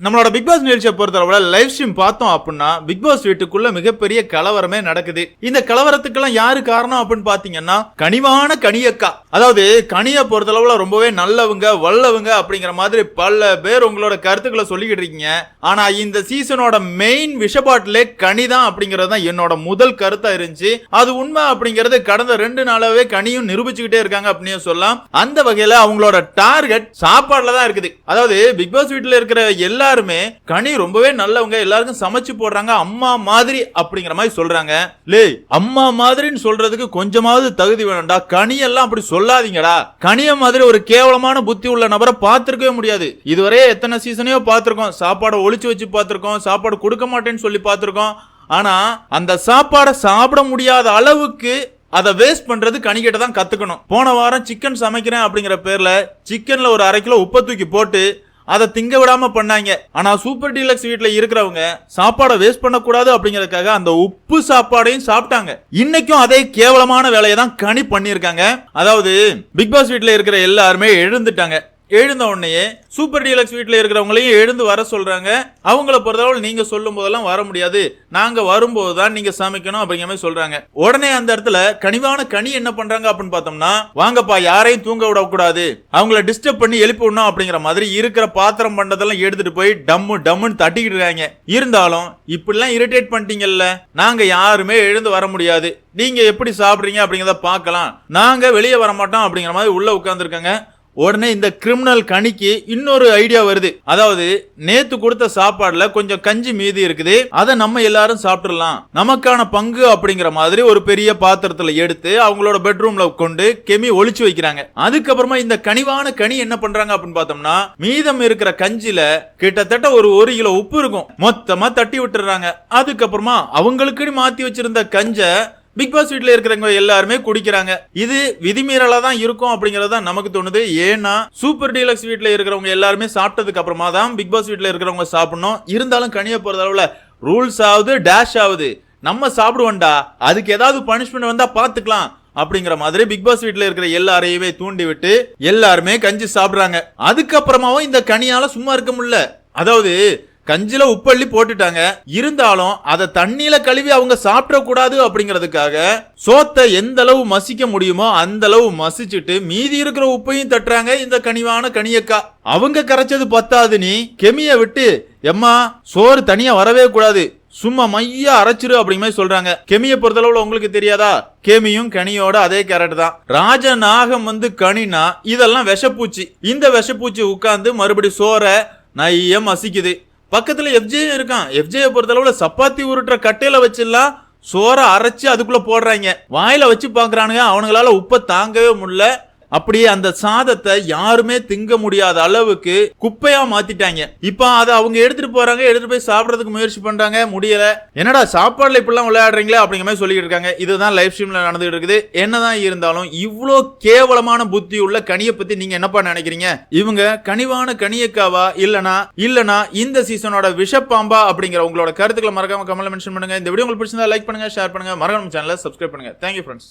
நம்மளோட big pass நிகழ்ச்சியை பொறுத்தளவில் லைவ் ஸ்ட்ரீம் பார்த்தோம் அப்படின்னா பிக் பாஸ் வீட்டுக்குள்ள மிகப்பெரிய கலவரமே நடக்குது. இந்த கலவரத்துக்கெல்லாம் யாரு காரணம் அப்படின்னு பாத்தீங்கன்னா கனிவான கனியக்கா. அதாவது கனியை பொறுத்தளவுல ரொம்பவே நல்லவங்க வல்லவங்க அப்படிங்கிற மாதிரி பல பேர் உங்களோட கருத்துக்களை சொல்லிக்கிட்டு இருக்கீங்க. ஆனா இந்த சீசனோட மெயின் விஷபாட்டிலே கனி தான் அப்படிங்கிறது தான் என்னோட முதல் கருத்தா இருந்துச்சு. அது உண்மை அப்படிங்கிறது கடந்த ரெண்டு நாளாவே கனியும் நிரூபிச்சுக்கிட்டே இருக்காங்க அப்படின்னு சொல்லலாம். அந்த வகையில அவங்களோட டார்கெட் சாப்பாடுல தான் இருக்குது. அதாவது பிக் பாஸ் வீட்டுல இருக்கிற எல்லாருமே கனி ரொம்பவே நல்லவங்க எல்லாருக்கும் சமைச்சு போடுறாங்க அம்மா மாதிரி அப்படிங்கிற மாதிரி சொல்றாங்க. லே அம்மா மாதிரின்னு சொல்றதுக்கு கொஞ்சமாவது தகுதி வேணும்டா. கனியெல்லாம் அப்படி சொல்லாதீங்கடா. கனிய மாதிரி ஒரு கேவலமான புத்தி உள்ள நபரை பார்த்திருக்கவே முடியாது. இதுவரையே எத்தனை சீசனையோ பார்த்திருக்கோம். சாப்பாடை ஒழிச்சு வச்சு பார்த்திருக்கோம். சாப்பாடு கொடுக்க மாட்டேன்னு சொல்லி பார்த்திருக்கோம். ஆனா அந்த சாப்பாடை சாப்பிட முடியாத அளவுக்கு அதை வேஸ்ட் பண்றது கனிக்கிட்ட தான் கத்துக்கணும். போன வாரம் சிக்கன் சமைக்கிறேன் அப்படிங்கிற பேர்ல சிக்கன்ல ஒரு அரை கிலோ உப்பை தூக்கி போட்டு அதை திங்க விடாம பண்ணாங்க. ஆனா சூப்பர் டீலக்ஸ் வீட்டுல இருக்கிறவங்க சாப்பாடை வேஸ்ட் பண்ணக்கூடாது அப்படிங்கறதுக்காக அந்த உப்பு சாப்பாடையும் சாப்பிட்டாங்க. இன்னைக்கும் அதே கேவலமான வேலையை தான் கனி பண்ணியிருக்காங்க. அதாவது பிக் பாஸ் வீட்டுல இருக்கிற எல்லாருமே எழுந்துட்டாங்க. எழுந்த உடனேயே சூப்பர் டீலக்ஸ் வீட்டில் இருக்கிறவங்களையும் எழுந்து வர சொல்கிறாங்க அவங்கள பொறுத்தளவு நீங்கள் சொல்லும் போதெல்லாம் வர முடியாது. நாங்கள் வரும்போது தான் நீங்கள் சமைக்கணும் அப்படிங்கிற மாதிரி சொல்கிறாங்க உடனே அந்த இடத்துல கனிவான கனி என்ன பண்ணுறாங்க அப்படின்னு பார்த்தோம்னா வாங்கப்பா யாரையும் தூங்க விடக்கூடாது. அவங்கள டிஸ்டர்ப் பண்ணி எழுப்பி விடணும் அப்படிங்கிற மாதிரி இருக்கிற பாத்திரம் பண்ணதெல்லாம் எடுத்துட்டு போய் டம்மு டம்முன்னு தட்டிக்கிட்டு இருக்காங்க. இருந்தாலும் இப்படிலாம் இரிட்டேட் பண்ணிட்டீங்கல்ல நாங்கள் யாருமே எழுந்து வர முடியாது. நீங்க எப்படி சாப்பிடுறீங்க அப்படிங்கிறத பார்க்கலாம். நாங்க வெளியே வர மாட்டோம் அப்படிங்கிற மாதிரி உள்ள உட்காந்துருக்காங்க உடனே இந்த கிரிமினல் கணிக்கு இன்னொரு ஐடியா வருது. அதாவது நேத்து கொடுத்த சாப்பாடுல கொஞ்சம் கஞ்சி மீதி இருக்குது. அதை நம்ம எல்லாரும் சாப்பிட்டுறலாம் நமக்கான பங்கு அப்படிங்கிற மாதிரி ஒரு பெரிய பாத்திரத்துல எடுத்து அவங்களோட பெட்ரூம்ல கொண்டு கெமி ஒழிச்சு வைக்கிறாங்க. அதுக்கப்புறமா இந்த கனிவான கனி என்ன பண்றாங்க அப்படின்னு பார்த்தோம்னா மீதம் இருக்கிற கஞ்சில கிட்டத்தட்ட ஒரு ஒரு கிலோ உப்பு இருக்கும். மொத்தமா தட்டி விட்டுறாங்க அதுக்கப்புறமா அவங்களுக்குன்னு மாத்தி வச்சிருந்த கஞ்சை பிக் பாஸ் வீட்டில் இருக்கிறவங்க எல்லாருமே குடிக்கிறாங்க. இது விதிமீறலா தான் இருக்கும் அப்படிங்கறது தான் நமக்கு தோணுது. ஏன்னா சூப்பர் டீலக்ஸ் வீட்டில் இருக்கிறவங்க எல்லாருமே சாப்பிட்டதுக்கு அப்புறமா தான் பிக் பாஸ் வீட்டில் இருக்கிறவங்க சாப்பிடணும். இருந்தாலும் கனிய போறது அளவுல ரூல்ஸ் ஆகுது டேஷ் ஆகுது. நம்ம சாப்பிடுவோம்டா. அதுக்கு ஏதாவது பனிஷ்மெண்ட் வந்தா பாத்துக்கலாம் அப்படிங்கிற மாதிரி பிக் பாஸ் வீட்டில் இருக்கிற எல்லாரையுமே தூண்டி விட்டு எல்லாருமே கஞ்சி சாப்பிடுறாங்க. அதுக்கப்புறமாவும் இந்த கனியால சும்மா இருக்க முடியல. அதாவது கஞ்சில உப்பள்ளி போட்டுட்டாங்க. இருந்தாலும் அதை தண்ணியில கழுவி அவங்க சாப்பிட கூடாது அப்படிங்கிறதுக்காக சோத்தை எந்த அளவு மசிக்க முடியுமோ அந்த அளவு மசிச்சுட்டு மீதி இருக்கிற உப்பையும் தட்டுறாங்க இந்த கனிவான கனியக்கா. அவங்க கரைச்சது பத்தாது நீ. கெமிய விட்டு எம்மா சோறு தனியா வரவே கூடாது. சும்மா மையா அரைச்சிரு அப்படிங்கிற மாதிரி சொல்றாங்க. கெமியை பொறுத்தளவுல உங்களுக்கு தெரியாதா? கெமியும் கனியோட அதே கேரட் தான். ராஜநாகம் வந்து கனினா இதெல்லாம் விஷப்பூச்சி. இந்த விஷப்பூச்சி உட்கார்ந்து மறுபடி சோறை நைய மசிக்குது. பக்கத்தில் எஃப்ஜே இருக்கான். எஃப்ஜே பொறுத்தளவில் சப்பாத்தி உருட்டுற கட்டையில் வச்சிடலாம் சோறை அரைச்சி அதுக்குள்ள போடுறாங்க. வாயில வச்சு பாக்குறானுங்க. அவனுங்களால உப்பை தாங்கவே முடியல. அப்படியே அந்த சாதத்தை யாருமே திங்க முடியாத அளவுக்கு குப்பையா மாத்திட்டாங்க. இப்போ அதை அவங்க எடுத்துட்டு போறாங்க எடுத்துட்டு போய் சாப்பிடறதுக்கு முயற்சி பண்றாங்க முடியல. என்னடா சாப்பாடுல இப்படிலாம் விளையாடுறீங்களே அப்படிங்கிற மாதிரி சொல்லிட்டு இருக்காங்க. இதுதான் லைவ் ஸ்ட்ரீம்ல நடந்துகிட்டு இருக்குது. என்னதான் இருந்தாலும் இவ்வளோ கேவலமான புத்தி உள்ள கனியை பத்தி நீங்க என்னப்பா நினைக்கிறீங்க? இவங்க கனிவான கனியக்காவா? இல்லனா இல்லனா இந்த சீசனோட விஷப்பாம்பா அப்படிங்கிற உங்களோட கருத்துக்களை மறக்காம கமெண்ட்ல மென்ஷன் பண்ணுங்க. இந்த வீடியோ உங்களுக்கு பிடிச்சிருந்தா லைக் பண்ணுங்க ஷேர் பண்ணுங்க. மறக்காம சேனலை சப்ஸ்கிரைப் பண்ணுங்க. Thank you friends